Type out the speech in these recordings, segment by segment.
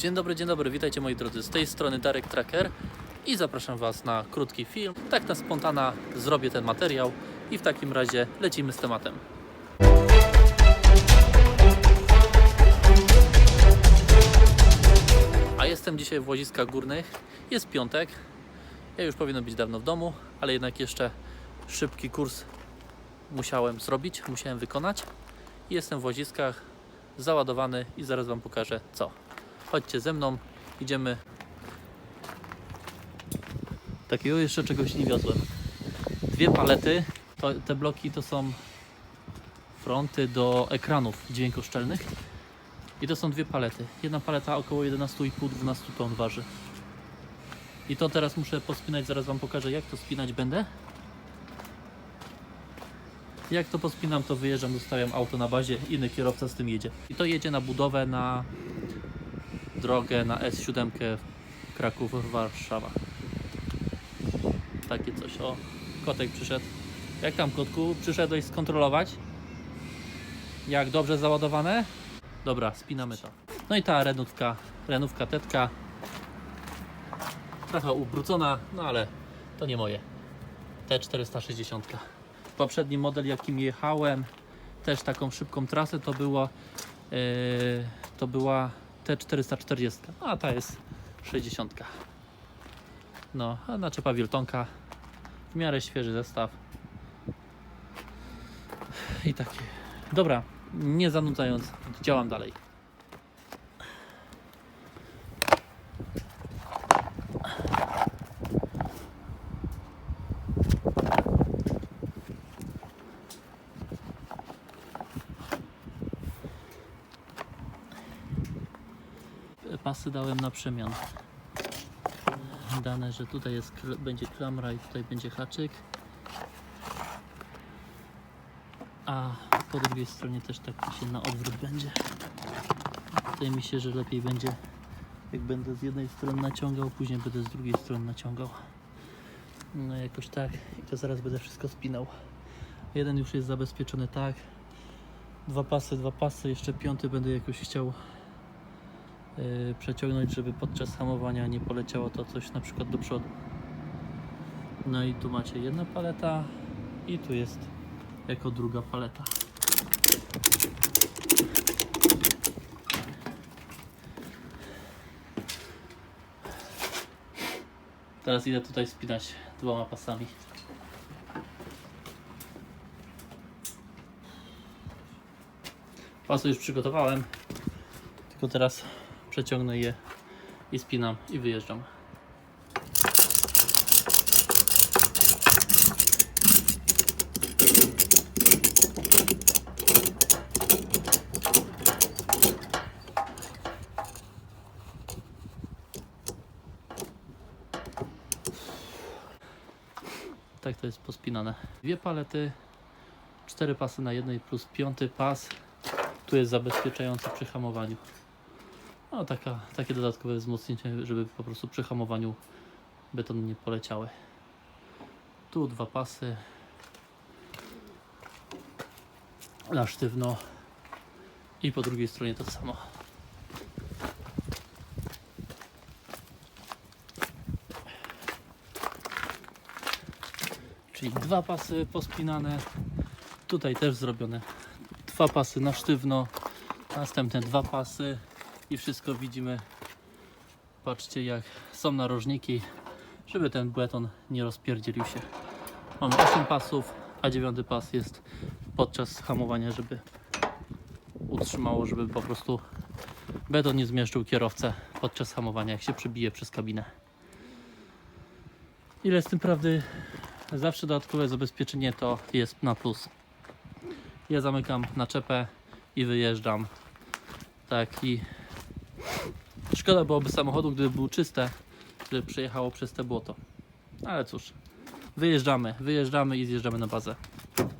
Dzień dobry, dzień dobry, witajcie moi drodzy. Z tej strony Darek Tracker i zapraszam Was na krótki film. Tak na spontana zrobię ten materiał i w takim razie lecimy z tematem. A jestem dzisiaj w Łodziskach Górnych. Jest piątek. Ja już powinien być dawno w domu, ale jednak jeszcze szybki kurs musiałem zrobić, musiałem wykonać. Jestem w Łodziskach, załadowany i zaraz Wam pokażę co. Chodźcie ze mną, idziemy. Takiego jeszcze czegoś nie wiozłem. Dwie palety, to, te bloki to są fronty do ekranów dźwiękoszczelnych. I to są dwie palety. Jedna paleta około 11,5-12 ton waży. I to teraz muszę pospinać, zaraz Wam pokażę jak to spinać będę. Jak to pospinam, to wyjeżdżam, zostawiam auto na bazie, inny kierowca z tym jedzie. I to jedzie na budowę na drogę na S7 Kraków-Warszawa. Takie coś. O, kotek przyszedł. Jak tam kotku? Przyszedłeś skontrolować? Jak dobrze załadowane? Dobra, spinamy to. No i ta renówka, renówka tetka. Trochę ubrudzona, no ale to nie moje. T460. Poprzedni model jakim jechałem, też taką szybką trasę to było yy, to była T440, a ta jest 60. No, a naczepa Wiltonka. W miarę świeży zestaw. I takie. Dobra, nie zanudzając, działam dalej. Pasy dałem na przemian. Dane, że tutaj jest, będzie klamra i tutaj będzie haczyk. A po drugiej stronie też tak się na odwrót będzie. Wydaje mi się, że lepiej będzie jak będę z jednej strony naciągał, później będę z drugiej strony naciągał. No jakoś tak i to zaraz będę wszystko spinał. Jeden już jest zabezpieczony tak. Dwa pasy, dwa pasy, jeszcze piąty będę jakoś chciał przeciągnąć, żeby podczas hamowania nie poleciało to coś na przykład do przodu. No i tu macie jedna paleta i tu jest jako druga paleta. Teraz idę tutaj spinać dwoma pasami. Pasy już przygotowałem, tylko teraz przeciągnę je i spinam i wyjeżdżam. Tak to jest pospinane. Dwie palety, cztery pasy na jednej plus piąty pas. Tu jest zabezpieczający przy hamowaniu. No taka, takie dodatkowe wzmocnienie, żeby po prostu przy hamowaniu beton nie poleciały. Tu dwa pasy. Na sztywno. I po drugiej stronie to samo. Czyli dwa pasy pospinane. Tutaj też zrobione. Dwa pasy na sztywno. Następne dwa pasy. I wszystko widzimy. Patrzcie jak są narożniki, żeby ten beton nie rozpierdzielił się. Mamy 8 pasów, a dziewiąty pas jest podczas hamowania, żeby utrzymało, żeby po prostu beton nie zmieszczył kierowcę podczas hamowania, jak się przybije przez kabinę. Ile z tym prawdy zawsze dodatkowe zabezpieczenie to jest na plus. Ja zamykam naczepę i wyjeżdżam. Tak i szkoda byłoby samochodu, gdyby był czyste, żeby przejechało przez te błoto. Ale cóż, wyjeżdżamy, wyjeżdżamy i zjeżdżamy na bazę.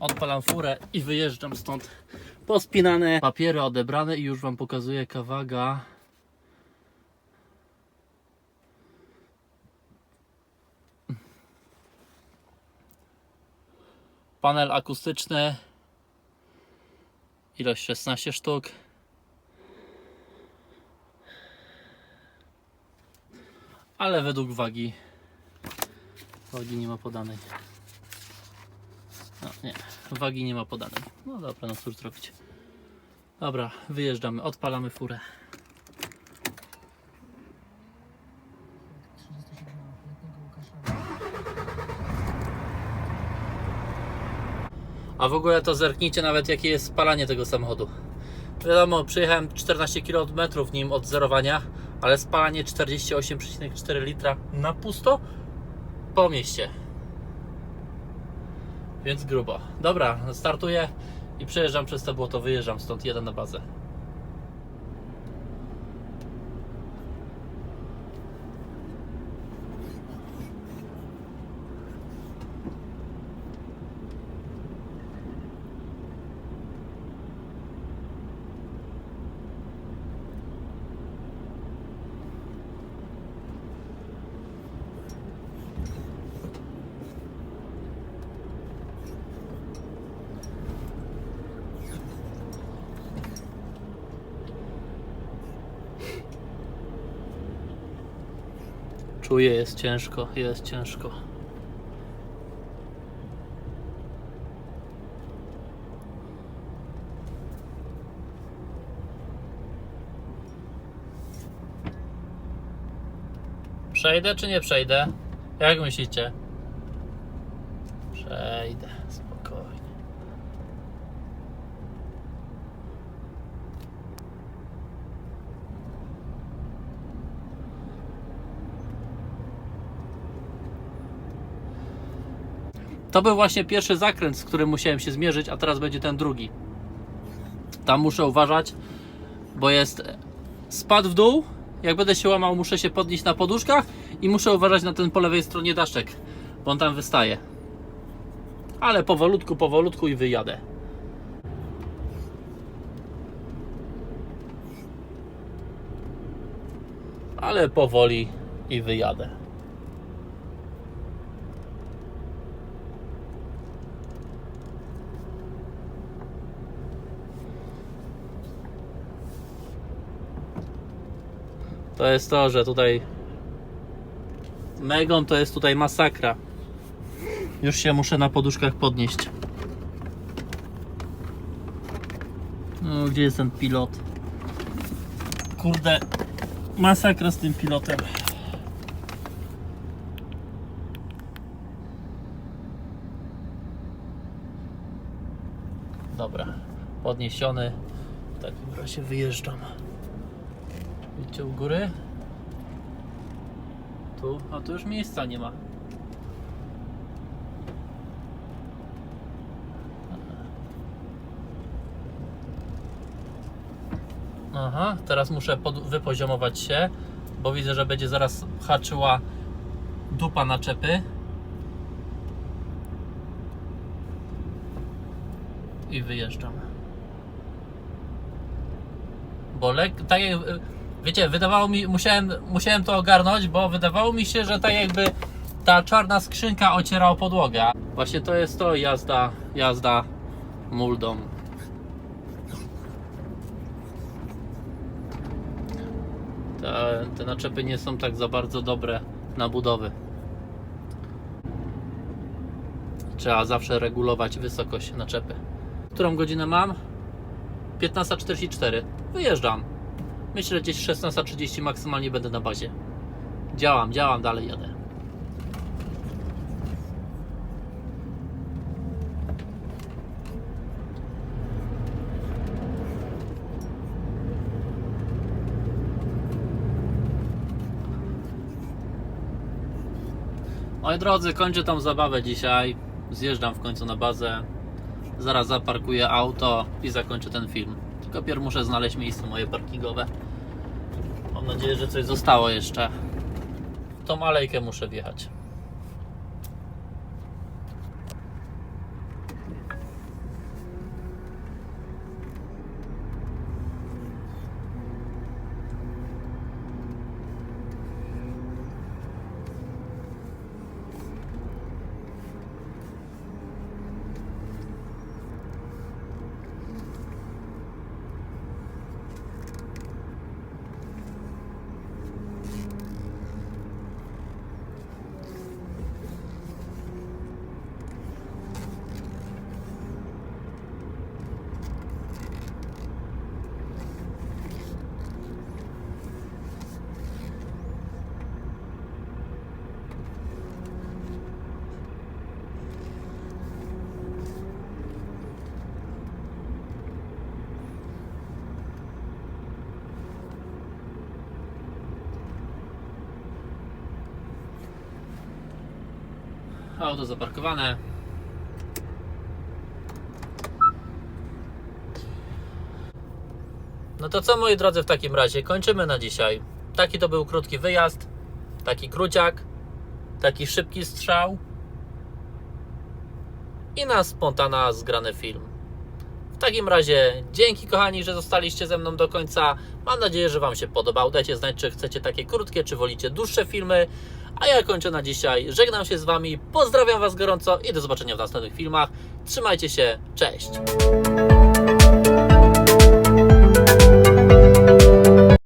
Odpalam furę i wyjeżdżam stąd. Pospinane, papiery odebrane i już Wam pokazuję jaka waga. Panel akustyczny. Ilość 16 sztuk. Ale według wagi wagi nie ma podanej. No nie, wagi nie ma podanej. No dobra, no cóż zrobić. Dobra, wyjeżdżamy, odpalamy furę. 37-letniego Łukasza. A w ogóle to zerknijcie nawet jakie jest spalanie tego samochodu. Wiadomo, przejechałem 14 km nim od zerowania, ale spalanie 48,4 litra na pusto po mieście. Więc grubo. Dobra, startuję i przejeżdżam przez to błoto, wyjeżdżam stąd, jeden na bazę. Czuję, jest ciężko, jest ciężko. Przejdę czy nie przejdę? Jak myślicie? Przejdę, To był właśnie pierwszy zakręt, z którym musiałem się zmierzyć, a teraz będzie ten drugi. Tam muszę uważać, bo jest spad w dół. Jak będę się łamał, muszę się podnieść na poduszkach i muszę uważać na ten po lewej stronie daszek, bo on tam wystaje. Ale powolutku, powolutku i wyjadę. Ale powoli i wyjadę. To jest to, że tutaj Megon to jest tutaj masakra. Już się muszę na poduszkach podnieść. No, gdzie jest ten pilot? Kurde, masakra z tym pilotem. Dobra, podniesiony. W takim razie wyjeżdżam. U góry? Tu, a tu już miejsca nie ma. Aha, teraz muszę wypoziomować się, bo widzę, że będzie zaraz haczyła dupa naczepy. I wyjeżdżam. Bo lek, tak jak, wiecie, wydawało mi, musiałem, musiałem to ogarnąć, bo wydawało mi się, że tak jakby ta czarna skrzynka ociera o podłogę. Właśnie to jest to jazda, jazda muldą. Te, te naczepy nie są tak za bardzo dobre na budowy. Trzeba zawsze regulować wysokość naczepy. Którą godzinę mam? 15.44. Wyjeżdżam. Myślę, gdzieś 16.30 maksymalnie będę na bazie. Działam, działam, dalej jadę. Moi drodzy, kończę tą zabawę dzisiaj. Zjeżdżam w końcu na bazę. Zaraz zaparkuję auto i zakończę ten film. Tylko muszę znaleźć miejsce moje parkingowe. Mam nadzieję, że coś zostało jeszcze. Tą alejkę muszę wjechać. Auto zaparkowane. No to co moi drodzy w takim razie, kończymy na dzisiaj. Taki to był krótki wyjazd, taki króciak, taki szybki strzał i na spontana zgrany film. W takim razie dzięki kochani, że zostaliście ze mną do końca. Mam nadzieję, że Wam się podobał. Dajcie znać, czy chcecie takie krótkie, czy wolicie dłuższe filmy. A ja kończę na dzisiaj. Żegnam się z Wami. Pozdrawiam Was gorąco i do zobaczenia w następnych filmach. Trzymajcie się. Cześć.